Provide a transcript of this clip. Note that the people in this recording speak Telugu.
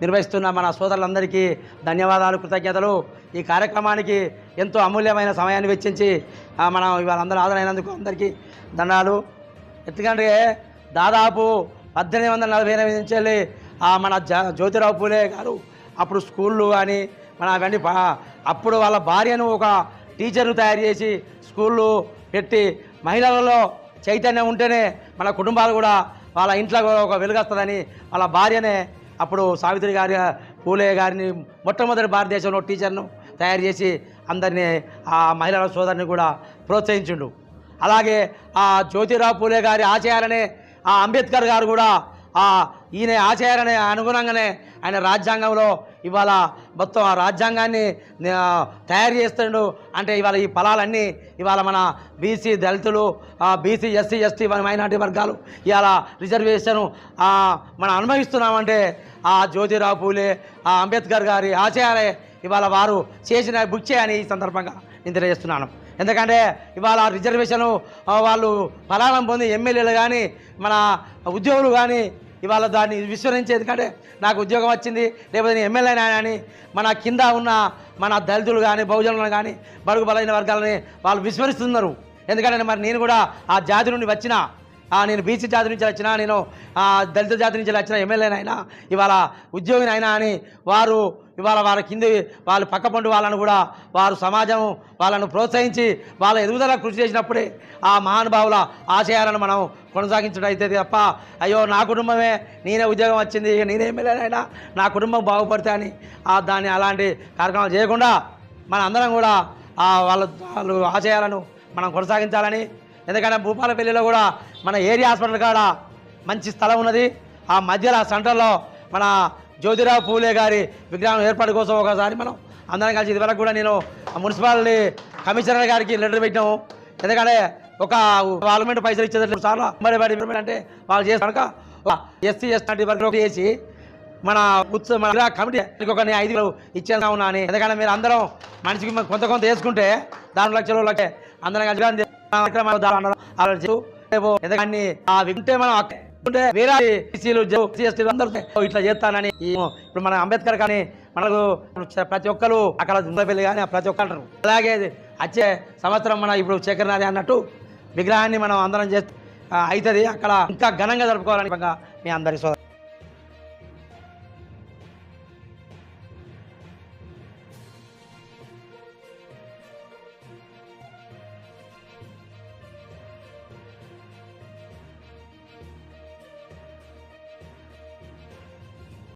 నిర్వహిస్తున్న మన సోదరులందరికీ ధన్యవాదాలు కృతజ్ఞతలు. ఈ కార్యక్రమానికి ఎంతో అమూల్యమైన సమయాన్ని వెచ్చించి మనం వాళ్ళందరూ అందరూ హాజరైనందుకు అందరికీ దండాలు ఎందుకంటే దాదాపు పద్దెనిమిది వందల నలభై ఎనిమిది నుంచి వెళ్ళి మన జ జ్యోతిరావు పూలే గారు అప్పుడు స్కూళ్ళు కానీ మన అవన్నీ అప్పుడు వాళ్ళ భార్యను ఒక టీచర్ను తయారు చేసి స్కూళ్ళు పెట్టి మహిళలలో చైతన్యం ఉంటేనే మన కుటుంబాలు కూడా వాళ్ళ ఇంట్లో ఒక వెలుగొస్తుందని వాళ్ళ భార్యనే అప్పుడు సావిత్రి గారి పూలే గారిని మొట్టమొదటి భారతదేశంలో టీచర్ను తయారు చేసి అందరినీ ఆ మహిళల సోదరిని కూడా ప్రోత్సహించుండు. అలాగే ఆ జ్యోతిరావు పూలే గారి ఆశయాలనే ఆ అంబేద్కర్ గారు కూడా ఈయన ఆశయాలనే అనుగుణంగానే ఆయన రాజ్యాంగంలో ఇవాళ మొత్తం ఆ రాజ్యాంగాన్ని తయారు చేస్తుండు. అంటే ఇవాళ ఈ ఫలాలన్నీ ఇవాళ మన బీసీ దళితులు బీసీ ఎస్సీ ఎస్టీ మైనార్టీ వర్గాలు ఇవాళ రిజర్వేషన్ మనం అనుభవిస్తున్నామంటే ఆ జ్యోతిరావు పూలే ఆ అంబేద్కర్ గారి ఆశయాలే ఇవాళ వారు చేసిన బుక్ చేయని ఈ సందర్భంగా నేను తెలియజేస్తున్నాను. ఎందుకంటే ఇవాళ రిజర్వేషను వాళ్ళు ఫలానం పొంది ఎమ్మెల్యేలు కానీ మన ఉద్యోగులు కానీ ఇవాళ దాన్ని విస్మరించి ఎందుకంటే నాకు ఉద్యోగం వచ్చింది లేకపోతే నేను ఎమ్మెల్యే అని మన కింద ఉన్న మన దళితులు కానీ బహుజనులను కానీ బడుగు బలైన వర్గాలని వాళ్ళు విస్మరిస్తున్నారు. ఎందుకంటే మరి నేను కూడా ఆ జాతి నుండి వచ్చిన నేను బీసీ జాతి నుంచి వచ్చిన నేను ఆ, దళిత జాతి నుంచి వచ్చిన ఎమ్మెల్యేనైనా ఇవాళ ఉద్యోగినైనా అని వారు ఇవాళ వారి కింద వాళ్ళు పక్కపండు వాళ్ళను కూడా వారు సమాజం వాళ్ళను ప్రోత్సహించి వాళ్ళ ఎదుగుదల కృషి చేసినప్పుడే ఆ మహానుభావుల ఆశయాలను మనం కొనసాగించడం అయితే తప్ప అయ్యో నా కుటుంబమే నేనే ఉద్యోగం వచ్చింది ఇక నేనే ఎమ్మెల్యేనైనా నా కుటుంబం బాగుపడితే అని ఆ దాన్ని అలాంటి కార్యక్రమాలు చేయకుండా మన అందరం కూడా ఆ వాళ్ళ వాళ్ళు ఆశయాలను మనం కొనసాగించాలని ఎందుకంటే భూపాలపల్లిలో కూడా మన ఏరియా హాస్పిటల్ కాడ మంచి స్థలం ఉన్నది. ఆ మధ్యలో ఆ సెంటర్లో మన జ్యోతిరావు పూలే గారి విగ్రహం ఏర్పాటు కోసం ఒకసారి మనం అందరం కలిసి ఇదివరకు కూడా నేను మున్సిపాలిటీ కమిషనర్ గారికి లెటర్ పెట్టాము ఎందుకంటే ఒక పార్లమెంట్ పైసలు ఇచ్చేది చాలా మరి వాడి అంటే వాళ్ళు చేసి కనుక ఎస్సీ ఎస్టీ వర్గం చేసి మన ఉత్సవ మన కమిటీ ఒక నేను ఐదు వేలు ఉన్నా అని. ఎందుకంటే మీరు అందరం మనిషికి కొంత కొంత వేసుకుంటే దాని లక్షలు లక్ష అందరం కలిసి అలా రేపు ఆ వింటే మనం ఉంటే వేరే ఎస్సీలు ఎస్టీ అందరూ ఇట్లా చేస్తానని ఇప్పుడు మన అంబేద్కర్ కానీ మనకు ప్రతి ఒక్కరు అక్కడ ఉండపల్లి కానీ ప్రతి ఒక్కరు అలాగే వచ్చే సంవత్సరం మన ఇప్పుడు చక్రనాథి అన్నట్టు విగ్రహాన్ని మనం అందరం చేస్తే అవుతుంది అక్కడ ఇంకా ఘనంగా జరుపుకోవాలని మీ అందరి సోదరు